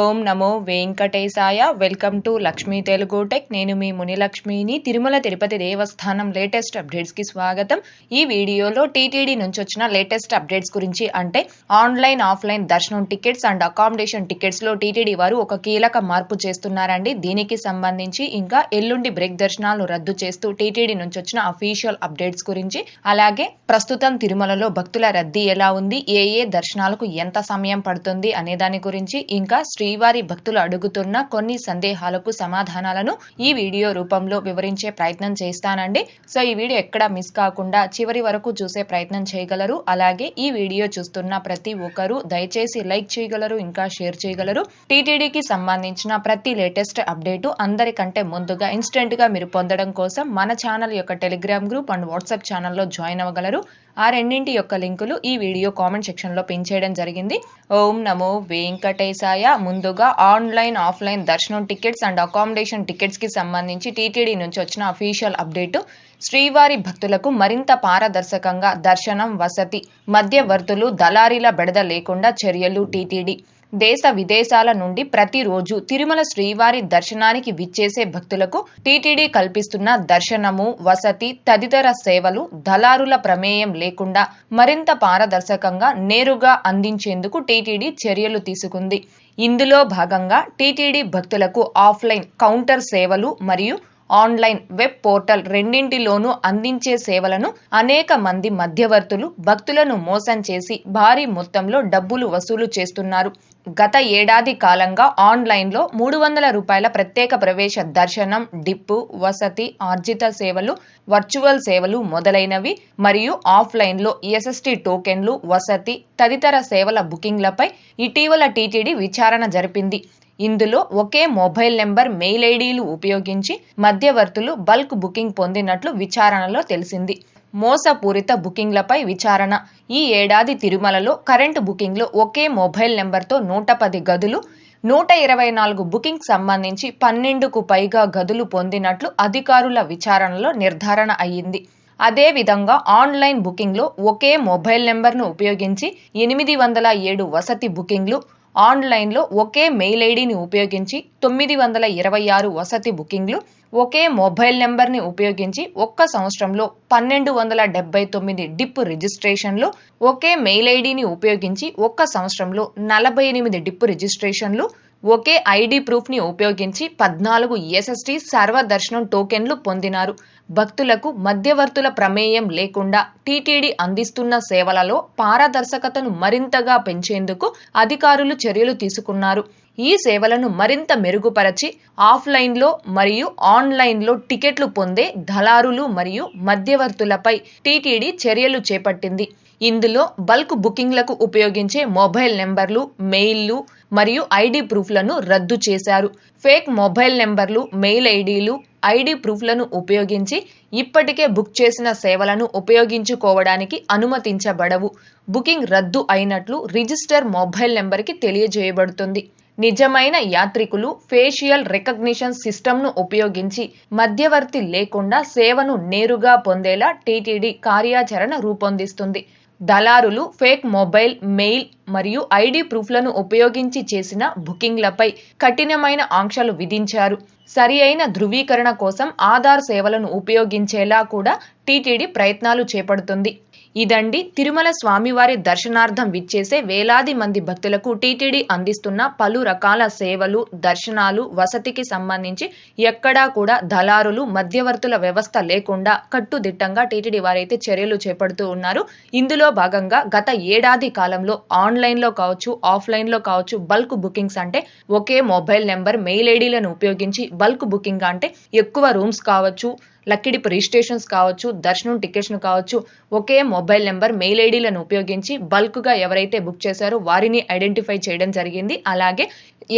ఓం నమో వెంకటేశాయ. Welcome to Lakshmi Telugu tech. నేను మీ మునిలక్ష్మిని. తిరుమల తిరుపతి దేవస్థానం లేటెస్ట్ అప్డేట్స్కి స్వాగతం. ఈ వీడియోలో టీటీడీ నుంచి వచ్చిన లేటెస్ట్ అప్డేట్స్ గురించి అంటే ఆన్లైన్ ఆఫ్లైన్ దర్శనం టికెట్స్ అండ్ అకామిడేషన్ టికెట్స్లో టీటీడీ వారు ఒక కీలక మార్పు చేస్తున్నారండి. దీనికి సంబంధించి ఇంకా ఎల్లుండి బ్రేక్ దర్శనాలు రద్దు చేస్తూ టీటీడీ నుంచి వచ్చిన అఫీషియల్ అప్డేట్స్ గురించి అలాగే ప్రస్తుతం తిరుమలలో భక్తుల రద్దీ ఎలా ఉంది ఏ ఏ దర్శనాలకు ఎంత సమయం పడుతుంది అనే దాని గురించి ఇంకా శ్రీవారి భక్తులు అడుగుతున్న కొన్ని సందేహాలకు సమాధానాలను ఈ వీడియో రూపంలో వివరించే ప్రయత్నం చేస్తానండి. సో ఈ వీడియో ఎక్కడ మిస్ కాకుండా చివరి వరకు చూసే ప్రయత్నం చేయగలరు. అలాగే ఈ వీడియో చూస్తున్న ప్రతి ఒక్కరూ దయచేసి లైక్ చేయగలరు ఇంకా షేర్ చేయగలరు. టీటీడీకి సంబంధించిన ప్రతి లేటెస్ట్ అప్డేటు అందరికంటే ముందుగా ఇన్స్టెంట్గా మీరు పొందడం కోసం మన ఛానల్ యొక్క టెలిగ్రామ్ గ్రూప్ అండ్ వాట్సాప్ ఛానల్లో జాయిన్ అవ్వగలరు. ఆ రెండింటి యొక్క లింకులు ఈ వీడియో కామెంట్ సెక్షన్లో పిన్ చేయడం జరిగింది. ఓం నమో వెంకటేశాయ. ముందుగా ఆన్లైన్ ఆఫ్లైన్ దర్శనం టికెట్స్ అండ్ అకామిడేషన్ టికెట్స్కి సంబంధించి టీటీడీ నుంచి వచ్చిన అఫీషియల్ అప్డేటు. శ్రీవారి భక్తులకు మరింత పారదర్శకంగా దర్శనం వసతి. మధ్యవర్తులు దళారీల బెడద లేకుండా చర్యలు టీటీడీ. దేశ విదేశాల నుండి ప్రతిరోజు తిరుమల శ్రీవారి దర్శనానికి విచ్చేసే భక్తులకు టీటీడీ కల్పిస్తున్న దర్శనము వసతి తదితర సేవలు దళారుల ప్రమేయం లేకుండా మరింత పారదర్శకంగా నేరుగా అందించేందుకు టీటీడీ చర్యలు తీసుకుంది. ఇందులో భాగంగా టీటీడీ భక్తులకు ఆఫ్లైన్ కౌంటర్ సేవలు మరియు ఆన్లైన్ వెబ్ పోర్టల్ రెండింటిలోనూ అందించే సేవలను అనేక మంది మధ్యవర్తులు భక్తులను మోసం చేసి భారీ మొత్తంలో డబ్బులు వసూలు చేస్తున్నారు. గత ఏడాది కాలంగా ఆన్లైన్లో మూడు వందల రూపాయల ప్రత్యేక ప్రవేశ దర్శనం డిప్పు వసతి ఆర్జిత సేవలు వర్చువల్ సేవలు మొదలైనవి మరియు ఆఫ్లైన్లో ఈఎస్ఎస్టీ టోకెన్లు వసతి తదితర సేవల బుకింగ్లపై ఇటీవల టీటీడీ విచారణ జరిపింది. ఇందులో ఒకే మొబైల్ నెంబర్ మెయిల్ ఐడీలు ఉపయోగించి మధ్యవర్తులు బల్క్ బుకింగ్ పొందినట్లు విచారణలో తెలిసింది. మోసపూరిత బుకింగ్లపై విచారణ. ఈ ఏడాది తిరుమలలో కరెంటు బుకింగ్లో ఒకే మొబైల్ నెంబర్తో నూట పది గదులు నూట ఇరవై నాలుగు బుకింగ్ సంబంధించి పన్నెండుకు పైగా గదులు పొందినట్లు అధికారుల విచారణలో నిర్ధారణ అయ్యింది. అదేవిధంగా ఆన్లైన్ బుకింగ్లో ఒకే మొబైల్ నెంబర్ను ఉపయోగించి ఎనిమిది వందల ఏడు వసతి బుకింగ్లు ఆన్లైన్లో ఒకే మెయిల్ ఐడిని ఉపయోగించి తొమ్మిది వందల ఇరవై ఆరు వసతి బుకింగ్లు ఒకే మొబైల్ నెంబర్ని ఉపయోగించి ఒక్క సంవత్సరంలో పన్నెండు వందల డెబ్బై తొమ్మిది డిప్ రిజిస్ట్రేషన్లు ఒకే మెయిల్ ఐడిని ఉపయోగించి ఒక్క సంవత్సరంలో నలభై ఎనిమిది డిప్ రిజిస్ట్రేషన్లు ఒకే ఐడి ప్రూఫ్ని ఉపయోగించి పద్నాలుగు ఎస్ఎస్టీ సర్వదర్శనం టోకెన్లు పొందినారు. భక్తులకు మధ్యవర్తుల ప్రమేయం లేకుండా టీటీడీ అందిస్తున్న సేవలలో పారదర్శకతను మరింతగా పెంచేందుకు అధికారులు చర్యలు తీసుకున్నారు. ఈ సేవలను మరింత మెరుగుపరచి ఆఫ్లైన్లో మరియు ఆన్లైన్లో టికెట్లు పొందే దళారులు మరియు మధ్యవర్తులపై టీటీడీ చర్యలు చేపట్టింది. ఇందులో బల్క్ బుకింగ్లకు ఉపయోగించే మొబైల్ నెంబర్లు మెయిల్లు మరియు ఐడి ప్రూఫ్లను రద్దు చేశారు. ఫేక్ మొబైల్ నెంబర్లు మెయిల్ ఐడీలు ఐడి ప్రూఫ్లను ఉపయోగించి ఇప్పటికే బుక్ చేసిన సేవలను ఉపయోగించుకోవడానికి అనుమతించబడవు. బుకింగ్ రద్దు అయినట్లు రిజిస్టర్ మొబైల్ నెంబర్కి తెలియజేయబడుతుంది. నిజమైన యాత్రికులు ఫేషియల్ రికగ్నిషన్ సిస్టమ్ను ఉపయోగించి మధ్యవర్తి లేకుండా సేవను నేరుగా పొందేలా టీటీడీ కార్యాచరణ రూపొందిస్తుంది. దళారులు ఫేక్ మొబైల్ మెయిల్ మరియు ఐడి ప్రూఫ్లను ఉపయోగించి చేసిన బుకింగ్లపై కఠినమైన ఆంక్షలు విధించారు. సరి అయిన ధృవీకరణ కోసం ఆధార్ సేవలను ఉపయోగించేలా కూడా టీటీడీ ప్రయత్నాలు చేపడుతుంది. ఇదండి తిరుమల స్వామివారి దర్శనార్థం విచ్చేసే వేలాది మంది భక్తులకు టీటీడీ అందిస్తున్న పలు రకాల సేవలు దర్శనాలు వసతికి సంబంధించి ఎక్కడా కూడా దళారులు మధ్యవర్తుల వ్యవస్థ లేకుండా కట్టుదిట్టంగా టీటీడీ వారైతే చర్యలు చేపడుతూ ఉన్నారు. ఇందులో భాగంగా గత ఏడాది కాలంలో ఆన్లైన్లో కావచ్చు ఆఫ్లైన్లో కావచ్చు బల్క్ బుకింగ్స్ అంటే ఒకే మొబైల్ నెంబర్ మెయిల్ ఐడీలను ఉపయోగించి బల్క్ బుకింగ్ అంటే ఎక్కువ రూమ్స్ కావచ్చు లక్కిడిపు రిజిస్ట్రేషన్స్ కావచ్చు దర్శనం టికెట్స్ను కావచ్చు ఒకే మొబైల్ నెంబర్ మెయిల్ ఐడీలను ఉపయోగించి బల్క్గా ఎవరైతే బుక్ చేశారో వారిని ఐడెంటిఫై చేయడం జరిగింది. అలాగే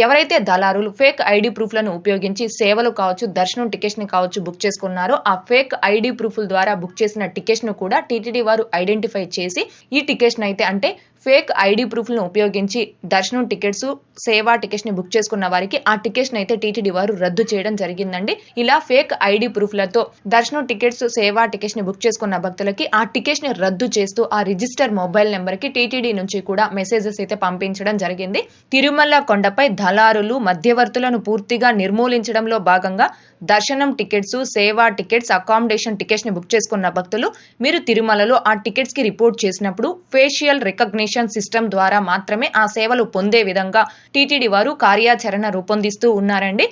ఎవరైతే దళారులు ఫేక్ ఐడి ప్రూఫ్లను ఉపయోగించి సేవలు కావచ్చు దర్శనం టికెట్స్ని కావచ్చు బుక్ చేసుకున్నారో ఆ ఫేక్ ఐడి ప్రూఫ్ల ద్వారా బుక్ చేసిన టికెట్స్ను కూడా టీటీడీ వారు ఐడెంటిఫై చేసి ఈ టికెట్స్ని అయితే అంటే ఫేక్ ఐడి ప్రూఫ్లను ఉపయోగించి దర్శనం టికెట్స్ సేవా టికెట్స్ని బుక్ చేసుకున్న వారికి ఆ టికెట్స్ని అయితే టీటీడీ వారు రద్దు చేయడం జరిగిందండి. ఇలా ఫేక్ ఐడి ప్రూఫ్లతో దర్శనం టికెట్స్ సేవా టికెట్స్ని బుక్ చేసుకున్న భక్తులకి ఆ టికెట్స్ని రద్దు చేస్తూ ఆ రిజిస్టర్ మొబైల్ నెంబర్కి టీటీడీ నుంచి కూడా మెసేజెస్ అయితే పంపించడం జరిగింది. తిరుమల కొండపై దళారులు మధ్యవర్తులను పూర్తిగా నిర్మూలించడంలో భాగంగా దర్శనం టికెట్స్ సేవా టికెట్స్ అకామిడేషన్ టికెట్స్ని బుక్ చేసుకున్న భక్తులు మీరు తిరుమలలో ఆ టికెట్స్కి రిపోర్ట్ చేసినప్పుడు ఫేషియల్ రికగ్నిషన్ సిస్టమ్ ద్వారా మాత్రమే ఆ సేవలు పొందే విధంగా టీటీడీ వారు కార్యాచరణ రూపొందిస్తూ ఉన్నారండి.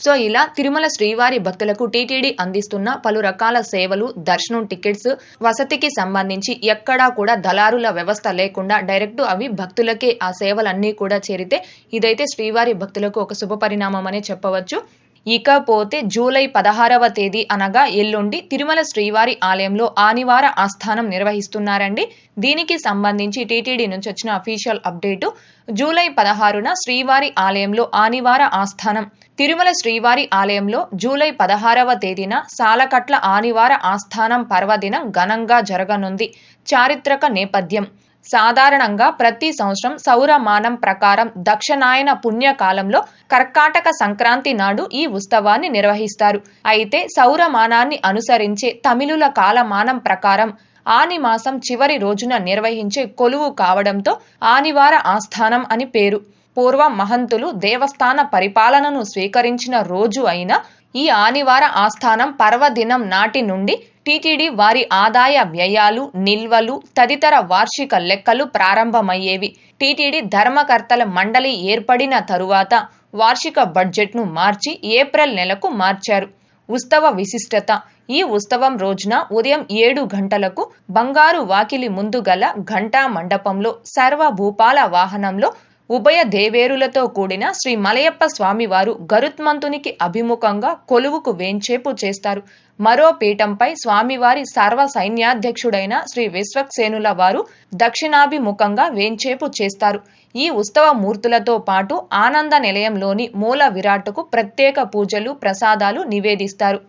సో ఇలా తిరుమల శ్రీవారి భక్తులకు టీటీడీ అందిస్తున్న పలు రకాల సేవలు దర్శనం టికెట్స్ వసతికి సంబంధించి ఎక్కడా కూడా దళారుల వ్యవస్థ లేకుండా డైరెక్ట్ అవి భక్తులకే ఆ సేవలన్నీ కూడా చేరితే ఇదైతే శ్రీవారి భక్తులకు ఒక శుభ పరిణామం అనే చెప్పవచ్చు. ఇకపోతే జూలై పదహారవ తేదీ అనగా ఎల్లుండి తిరుమల శ్రీవారి ఆలయంలో ఆనివార ఆస్థానం నిర్వహిస్తున్నారండి. దీనికి సంబంధించి టీటీడీ నుంచి వచ్చిన అఫీషియల్ అప్డేటు జూలై పదహారున శ్రీవారి ఆలయంలో ఆనివార ఆస్థానం తిరుమల శ్రీవారి ఆలయంలో జూలై పదహారవ తేదీన సాలకట్ల ఆనివార ఆస్థానం పర్వదినం ఘనంగా జరగనుంది. చారిత్రక నేపథ్యం సాధారణంగా ప్రతి సంవత్సరం సౌరమానం ప్రకారం దక్షిణాయన పుణ్యకాలంలో కర్కాటక సంక్రాంతి నాడు ఈ ఉత్సవాన్ని నిర్వహిస్తారు. అయితే సౌరమానాన్ని అనుసరించే తమిళుల కాలమానం ప్రకారం ఆని మాసం చివరి రోజున నిర్వహించే కొలువు కావడంతో ఆనివార ఆస్థానం అని పేరు. పూర్వ మహంతులు దేవస్థాన పరిపాలనను స్వీకరించిన రోజు అయిన ఈ ఆనివార ఆస్థానం పర్వదినం నాటి నుండి టీటీడీ వారి ఆదాయ వ్యయాలు నిల్వలు తదితర వార్షిక లెక్కలు ప్రారంభమయ్యేవి. టీటీడీ ధర్మకర్తల మండలి ఏర్పడిన తరువాత వార్షిక బడ్జెట్ను మార్చి ఏప్రిల్ నెలకు మార్చారు. ఉత్సవ విశిష్టత ఈ ఉత్సవం రోజున ఉదయం ఏడు గంటలకు బంగారు వాకిలి ముందు గల ఘంటా మండపంలో సర్వభూపాల వాహనంలో ఉభయ దేవేరులతో కూడిన శ్రీ మలయప్ప స్వామివారు గరుత్మంతునికి అభిముఖంగా కొలువుకు వేంచేపు చేస్తారు. మరో పీఠంపై స్వామివారి సర్వ సైన్యాధ్యక్షుడైన శ్రీ విశ్వక్సేనుల వారు దక్షిణాభిముఖంగా వేంచేపు చేస్తారు. ఈ ఉత్సవ మూర్తులతో పాటు ఆనంద నిలయంలోని మూల విరాట్కు ప్రత్యేక పూజలు ప్రసాదాలు నివేదిస్తారు.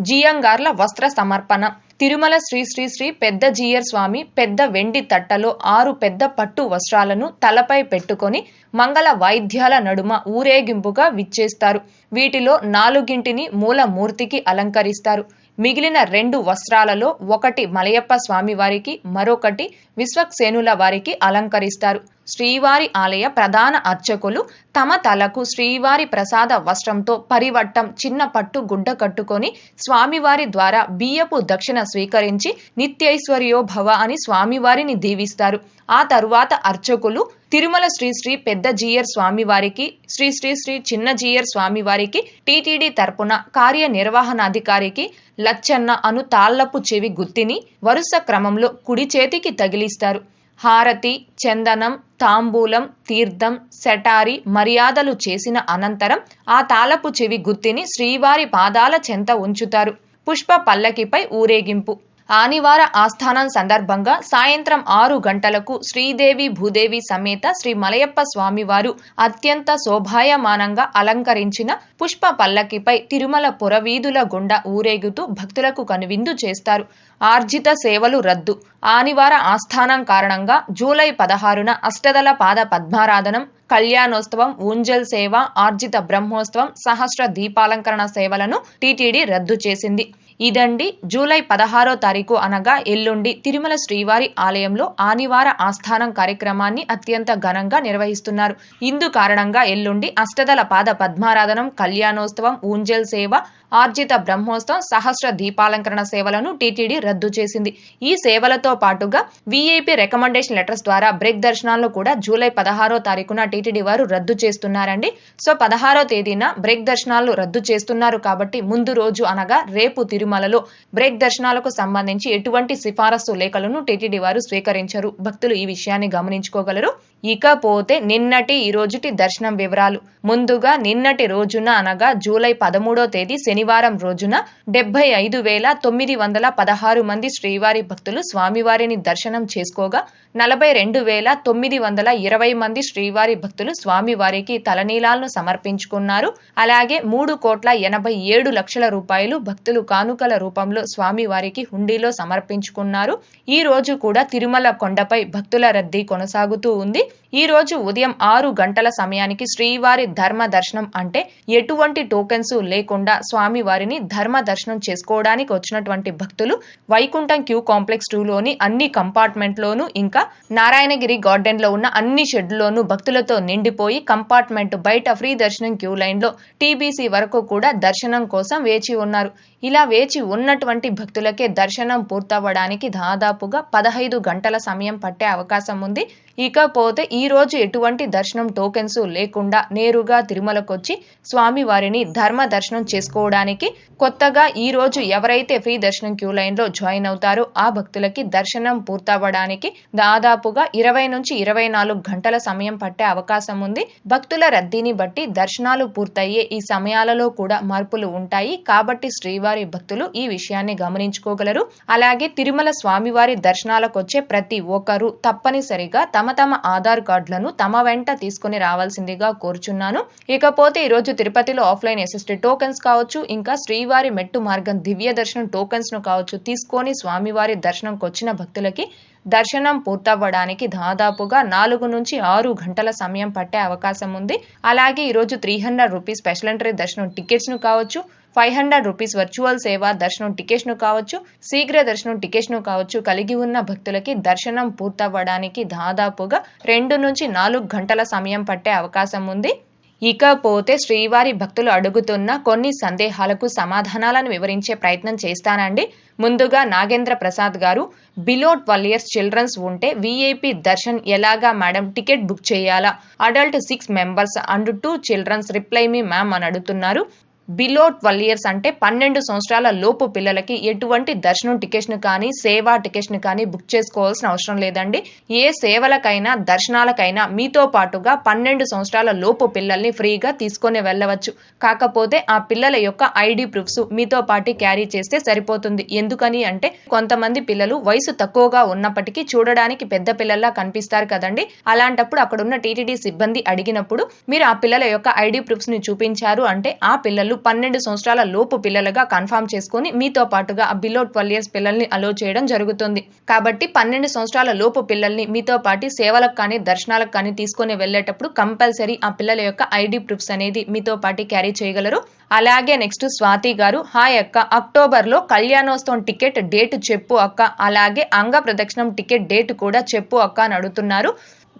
జియంగార్ల వస్త్ర సమర్పణ. తిరుమల శ్రీ శ్రీ శ్రీ పెద్ద జీయర్ స్వామి పెద్ద వెండి తట్టలో ఆరు పెద్ద పట్టు వస్త్రాలను తలపై పెట్టుకొని మంగళ వాయిద్యాల నడుమ ఊరేగింపుగా విచ్చేస్తారు. వీటిలో నాలుగింటిని మూలమూర్తికి అలంకరిస్తారు. మిగిలిన రెండు వస్త్రాలలో ఒకటి మలయప్ప స్వామి వారికి మరొకటి విశ్వక్సేనుల వారికి అలంకరిస్తారు. శ్రీవారి ఆలయ ప్రధాన అర్చకులు తమ తలకు శ్రీవారి ప్రసాద వస్త్రంతో పరివట్టం చిన్న పట్టు గుడ్డ కట్టుకొని స్వామివారి ద్వారా బియ్యపు దక్షిణ స్వీకరించి నిత్యైశ్వర్యో భవ అని స్వామివారిని దీవిస్తారు. ఆ తరువాత అర్చకులు తిరుమల శ్రీ శ్రీ పెద్ద జీయర్ స్వామివారికి శ్రీ శ్రీ శ్రీ చిన్న జీయర్ స్వామివారికి టీటీడీ తరపున కార్యనిర్వహణాధికారికి లచ్చన్న అను తాళ్ళపు చెవి గుత్తిని వరుస క్రమంలో కుడి చేతికి తగిలిస్తారు. హారతి చందనం తాంబూలం తీర్థం సెటారి మర్యాదలు చేసిన అనంతరం ఆ తాళపు చెవి గుత్తిని శ్రీవారి పాదాల చెంత ఉంచుతారు. పుష్ప పల్లకిపై ఊరేగింపు. ఆనివార ఆస్థానం సందర్భంగా సాయంత్రం ఆరు గంటలకు శ్రీదేవి భూదేవి సమేత శ్రీ మలయప్ప స్వామివారు అత్యంత శోభాయమానంగా అలంకరించిన పుష్ప పల్లకిపై తిరుమల పురవీధుల గుండా ఊరేగుతూ భక్తులకు కనువిందు చేస్తారు. ఆర్జిత సేవలు రద్దు. ఆనివార ఆస్థానం కారణంగా జూలై పదహారున అష్టదల పాద పద్మారాధనం కళ్యాణోత్సవం ఊంజల్ సేవ ఆర్జిత బ్రహ్మోత్సవం సహస్ర దీపాలంకరణ సేవలను టీటీడీ రద్దు చేసింది. ఇదండి జూలై పదహారో తారీఖు అనగా ఎల్లుండి తిరుమల శ్రీవారి ఆలయంలో ఆనివార ఆస్థానం కార్యక్రమాన్ని అత్యంత ఘనంగా నిర్వహిస్తున్నారు. ఇందు కారణంగా ఎల్లుండి అష్టదల పాద పద్మారాధనం కళ్యాణోత్సవం ఊంజల్ సేవ ఆర్జిత బ్రహ్మోత్సవం సహస్ర దీపాలంకరణ సేవలను టీటీడీ రద్దు చేసింది. ఈ సేవలతో పాటుగా వీఐపీ రికమెండేషన్ లెటర్స్ ద్వారా బ్రేక్ దర్శనాలను కూడా జూలై పదహారో తారీఖున టీటీడీ వారు రద్దు చేస్తున్నారండి. సో పదహారో తేదీన బ్రేక్ దర్శనాలు రద్దు చేస్తున్నారు కాబట్టి ముందు రోజు అనగా రేపు తిరుమలలో బ్రేక్ దర్శనాలకు సంబంధించి ఎటువంటి సిఫారసు లేఖలను టీటీడీ వారు స్వీకరించరు. భక్తులు ఈ విషయాన్ని గమనించుకోగలరు. ఇకపోతే నిన్నటి ఈ రోజుటి దర్శనం వివరాలు. ముందుగా నిన్నటి రోజున అనగా జూలై పదమూడో తేదీ శని శనివారం రోజున డెబ్బై ఐదు వేల తొమ్మిది వందల పదహారు మంది శ్రీవారి భక్తులు స్వామివారిని దర్శనం చేసుకోగా నలభై రెండు వేల తొమ్మిది వందల ఇరవై మంది శ్రీవారి భక్తులు స్వామివారికి తలనీలాలను సమర్పించుకున్నారు. అలాగే మూడు కోట్ల ఎనభై ఏడు లక్షల రూపాయలు భక్తులు కానుకల రూపంలో స్వామివారికి హుండీలో సమర్పించుకున్నారు. ఈ రోజు కూడా తిరుమల కొండపై భక్తుల రద్దీ కొనసాగుతూ ఉంది. ఈ రోజు ఉదయం ఆరు గంటల సమయానికి శ్రీవారి ధర్మ దర్శనం అంటే ఎటువంటి టోకెన్స్ లేకుండా స్వామివారిని ధర్మ దర్శనం చేసుకోవడానికి వచ్చినటువంటి భక్తులు వైకుంఠం క్యూ కాంప్లెక్స్ టూలోని అన్ని కంపార్ట్మెంట్లోనూ ఇంకా నారాయణగిరి గార్డెన్లో ఉన్న అన్ని షెడ్లోనూ భక్తులతో నిండిపోయి కంపార్ట్మెంట్ బయట ఫ్రీ దర్శనం క్యూ లైన్లో టీబీసీ వరకు కూడా దర్శనం కోసం వేచి ఉన్నారు. ఇలా వేచి ఉన్నటువంటి భక్తులకే దర్శనం పూర్తవ్వడానికి దాదాపుగా పదహైదు గంటల సమయం పట్టే అవకాశం ఉంది. ఇకపోతే ఈ రోజు ఎటువంటి దర్శనం టోకెన్స్ లేకుండా నేరుగా తిరుమలకొచ్చి స్వామివారిని ధర్మ దర్శనం చేసుకోవడానికి కొత్తగా ఈ రోజు ఎవరైతే ఫ్రీ దర్శనం క్యూ లైన్లో జాయిన్ అవుతారో ఆ భక్తులకి దర్శనం పూర్తవ్వడానికి దాదాపుగా ఇరవై నుంచి ఇరవై నాలుగు గంటల సమయం పట్టే అవకాశం ఉంది. భక్తుల రద్దీని బట్టి దర్శనాలు పూర్తయ్యే ఈ సమయాలలో కూడా మార్పులు ఉంటాయి. కాబట్టి శ్రీవారి భక్తులు ఈ విషయాన్ని గమనించుకోగలరు. అలాగే తిరుమల స్వామివారి దర్శనాలకొచ్చే ప్రతి ఒక్కరూ తప్పనిసరిగా తమ తమ ఆధార్ కార్డులను తమ వెంట తీసుకుని రావాల్సిందిగా కోరుచున్నాను. ఇకపోతే ఈ రోజు తిరుపతిలో ఆఫ్లైన్ ఎస్ఎస్టీ టోకెన్స్ కావచ్చు ఇంకా శ్రీ శ్రీవారి మెట్టు మార్గం దివ్య దర్శనం టోకన్స్ను కావచ్చు తీసుకొని స్వామివారి దర్శనంకి వచ్చిన భక్తులకి దర్శనం పూర్తవ్వడానికి దాదాపుగా నాలుగు నుంచి ఆరు గంటల సమయం పట్టే అవకాశం ఉంది. అలాగే ఈరోజు three hundred rupees special entry దర్శనం టికెట్స్ను కావచ్చు ఫైవ్ హండ్రెడ్ రూపీస్ వర్చువల్ సేవ దర్శనం టికెట్స్ను కావచ్చు శీఘ్ర దర్శనం టికెట్స్ను కావచ్చు కలిగి ఉన్న భక్తులకి దర్శనం పూర్తవ్వడానికి దాదాపుగా రెండు నుంచి నాలుగు గంటల సమయం పట్టే అవకాశం ఉంది. ఇకపోతే శ్రీవారి భక్తులు అడుగుతున్న కొన్ని సందేహాలకు సమాధానాలను వివరించే ప్రయత్నం చేస్తానండి. ముందుగా నాగేంద్ర ప్రసాద్ గారు బిలో ట్వెల్వ్ ఇయర్స్ చిల్డ్రన్స్ ఉంటే విఐపి దర్శన్ ఎలాగా మేడం? టికెట్ బుక్ చేయాలా? Adult six members and two childrens reply me ma'am అని అడుగుతున్నారు. బిలో ట్వెల్వ్ ఇయర్స్ అంటే పన్నెండు సంవత్సరాల లోపు పిల్లలకి ఎటువంటి దర్శనం టికెట్ను కానీ సేవా టికెట్ను కానీ బుక్ చేసుకోవాల్సిన అవసరం లేదండి. ఏ సేవలకైనా దర్శనాలకైనా మీతో పాటుగా పన్నెండు సంవత్సరాల లోపు పిల్లల్ని ఫ్రీగా తీసుకొని వెళ్ళవచ్చు. కాకపోతే ఆ పిల్లల యొక్క ఐడి ప్రూఫ్స్ మీతో పాటు క్యారీ చేస్తే సరిపోతుంది. ఎందుకని అంటే కొంతమంది పిల్లలు వయసు తక్కువగా ఉన్నప్పటికీ చూడడానికి పెద్ద పిల్లల్లా కనిపిస్తారు కదండి. అలాంటప్పుడు అక్కడ ఉన్న టీటీడీ సిబ్బంది అడిగినప్పుడు మీరు ఆ పిల్లల యొక్క ఐడి ప్రూఫ్స్ని చూపించారు అంటే ఆ పిల్లలు పన్నెండు సంవత్సరాల లోపు పిల్లలుగా కన్ఫామ్ చేసుకుని మీతో పాటుగా బిలో ట్వెల్వ్ ఇయర్స్ పిల్లల్ని అలో చేయడం జరుగుతుంది. కాబట్టి పన్నెండు సంవత్సరాల లోపు పిల్లల్ని మీతో పాటు సేవలకు కానీ దర్శనాలకు కానీ తీసుకొని వెళ్ళేటప్పుడు కంపల్సరీ ఆ పిల్లల యొక్క ఐడి ప్రూఫ్స్ అనేది మీతో పాటు క్యారీ చేయగలరు. అలాగే నెక్స్ట్ స్వాతి గారు హాయ్ అక్క అక్టోబర్లో కళ్యాణోత్సవం టికెట్ డేట్ చెప్పు అక్క అలాగే అంగ ప్రదక్షిణం టికెట్ డేట్ కూడా చెప్పు అక్క అని అడుగుతున్నారు.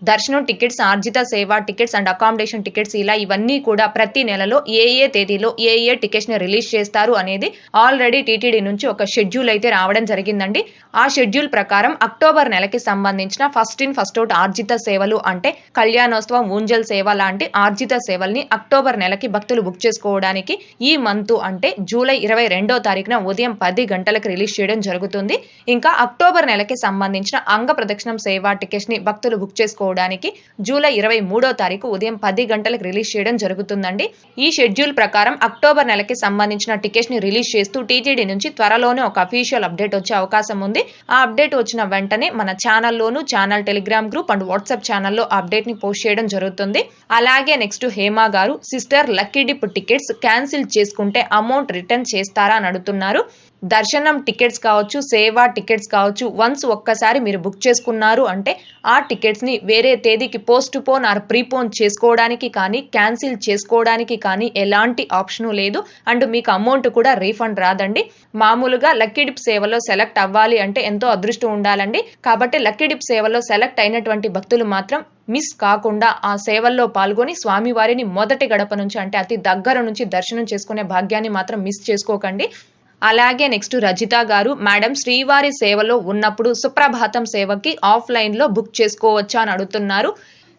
దర్శనం టికెట్స్ ఆర్జిత సేవ టికెట్స్ అండ్ అకామిడేషన్ టికెట్స్ ఇలా ఇవన్నీ కూడా ప్రతి నెలలో ఏ ఏ తేదీలో ఏ ఏ టికెట్స్ని రిలీజ్ చేస్తారు అనేది ఆల్రెడీ టీటీడీ నుంచి ఒక షెడ్యూల్ అయితే రావడం జరిగిందండి. ఆ షెడ్యూల్ ప్రకారం అక్టోబర్ నెలకి సంబంధించిన ఫస్ట్ ఇన్ ఫస్ట్ అవుట్ ఆర్జిత సేవలు అంటే కళ్యాణోత్సవం ఊంజల్ సేవ లాంటి ఆర్జిత సేవల్ని అక్టోబర్ నెలకి భక్తులు బుక్ చేసుకోవడానికి ఈ మంత్ అంటే జూలై ఇరవై రెండో తారీఖున ఉదయం పది గంటలకు రిలీజ్ చేయడం జరుగుతుంది. ఇంకా అక్టోబర్ నెలకి సంబంధించిన అంగ ప్రదక్షిణం సేవ టికెట్స్ని భక్తులు బుక్ చేసుకోవడానికి జూలై ఇరవై మూడో తారీఖు ఉదయం పది గంటలకు రిలీజ్ చేయడం జరుగుతుందండి. ఈ షెడ్యూల్ ప్రకారం అక్టోబర్ నెలకి సంబంధించిన టికెట్స్ని రిలీజ్ చేస్తూ టీటీడీ నుంచి త్వరలోనే ఒక అఫీషియల్ అప్డేట్ వచ్చే అవకాశం ఉంది. ఆ అప్డేట్ వచ్చిన వెంటనే మన ఛానల్లోను channel Telegram group and WhatsApp ఛానల్లో అప్డేట్ని పోస్ట్ చేయడం జరుగుతుంది. అలాగే నెక్స్ట్ హేమా గారు sister lucky dip tickets cancel చేసుకుంటే అమౌంట్ రిటర్న్ చేస్తారా అని అడుగుతున్నారు. దర్శనం టికెట్స్ కావచ్చు సేవా టికెట్స్ కావచ్చు వన్స్ ఒక్కసారి మీరు బుక్ చేసుకున్నారు అంటే ఆ టికెట్స్ని వేరే తేదీకి పోస్ట్ పోన్ ఆర్ ప్రీపోన్ చేసుకోవడానికి కానీ క్యాన్సిల్ చేసుకోవడానికి కానీ ఎలాంటి ఆప్షన్ లేదు. అండ్ మీకు అమౌంట్ కూడా రీఫండ్ రాదండి. మామూలుగా లక్కీ డిప్ సేవలో సెలెక్ట్ అవ్వాలి అంటే ఎంతో అదృష్టం ఉండాలండి. కాబట్టి లక్కీ డిప్ సేవలో సెలెక్ట్ అయినటువంటి భక్తులు మాత్రం మిస్ కాకుండా ఆ సేవల్లో పాల్గొని స్వామివారిని మొదటి గడప నుంచి అంటే అతి దగ్గర నుంచి దర్శనం చేసుకునే భాగ్యాన్ని మాత్రం మిస్ చేసుకోకండి. అలాగే నెక్స్ట్ రజిత గారు మేడం శ్రీవారి సేవలో ఉన్నప్పుడు సుప్రభాతం సేవకి ఆఫ్లైన్లో బుక్ చేసుకోవచ్చా? అని అడుగుతున్నారు.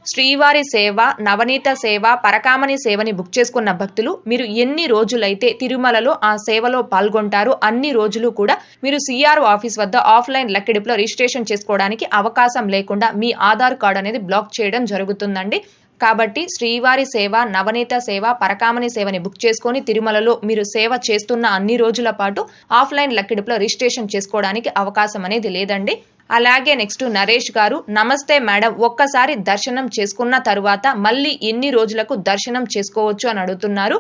శ్రీవారి సేవ నవనీత సేవ పరకామణి సేవని బుక్ చేసుకున్న భక్తులు మీరు ఎన్ని రోజులైతే తిరుమలలో ఆ సేవలో పాల్గొంటారో అన్ని రోజులు కూడా మీరు సిఆర్ఓ ఆఫీస్ వద్ద ఆఫ్లైన్ లెక్కిడిపులో రిజిస్ట్రేషన్ చేసుకోవడానికి అవకాశం లేకుండా మీ ఆధార్ కార్డ్ అనేది బ్లాక్ చేయడం జరుగుతుందండి. కాబట్టి శ్రీవారి సేవ నవనీత సేవ పరకామణి సేవని బుక్ చేసుకొని తిరుమలలో మీరు సేవ చేస్తున్న అన్ని రోజుల పాటు ఆఫ్లైన్ లక్కిడిపులో రిజిస్ట్రేషన్ చేసుకోవడానికి అవకాశం అనేది లేదండి. అలాగే నెక్స్ట్ నరేష్ గారు నమస్తే మేడం ఒక్కసారి దర్శనం చేసుకున్న తరువాత మళ్ళీ ఎన్ని రోజులకు దర్శనం చేసుకోవచ్చు అని అడుగుతున్నారు.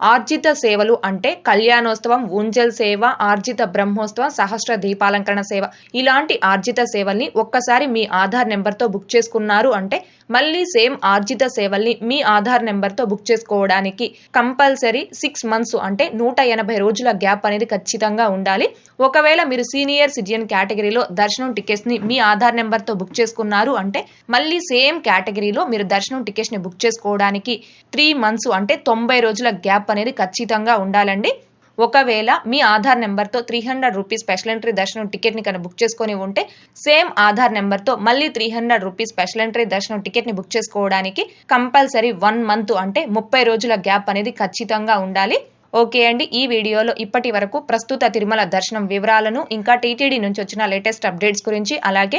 ఆర్జిత సేవలు అంటే కళ్యాణోత్సవం ఊంజల్ సేవ ఆర్జిత బ్రహ్మోత్సవం సహస్ర దీపాలంకరణ సేవ. ఇలాంటి ఆర్జిత సేవల్ని ఒక్కసారి మీ ఆధార్ నెంబర్తో బుక్ చేసుకున్నారు అంటే మళ్ళీ సేమ్ ఆర్జిత సేవల్ని మీ ఆధార్ నెంబర్తో బుక్ చేసుకోవడానికి కంపల్సరీ సిక్స్ మంత్స్ అంటే నూట ఎనభై రోజుల గ్యాప్ అనేది ఖచ్చితంగా ఉండాలి. ఒకవేళ మీరు సీనియర్ సిటిజన్ కేటగిరీలో దర్శనం టికెట్స్ని మీ ఆధార్ నెంబర్తో బుక్ చేసుకున్నారు అంటే మళ్ళీ సేమ్ కేటగిరీలో మీరు దర్శనం టికెట్స్ని బుక్ చేసుకోవడానికి త్రీ మంత్స్ అంటే తొంభై రోజుల గ్యాప్ అనేది ఖచ్చితంగా ఉండాలండి. ఒకవేళ మీ ఆధార్ నెంబర్తో three hundred rupees special entry దర్శనం టికెట్ని కనుక బుక్ చేసుకొని ఉంటే సేమ్ ఆధార్ నెంబర్తో మళ్ళీ three hundred rupees special entry దర్శనం టికెట్ని బుక్ చేసుకోవడానికి కంపల్సరీ వన్ మంత్ అంటే ముప్పై రోజుల గ్యాప్ అనేది ఖచ్చితంగా ఉండాలి. ఓకే అండి ఈ వీడియోలో ఇప్పటి వరకు ప్రస్తుత తిరుమల దర్శనం వివరాలను ఇంకా టీటీడీ నుంచి వచ్చిన లేటెస్ట్ అప్డేట్స్ గురించి అలాగే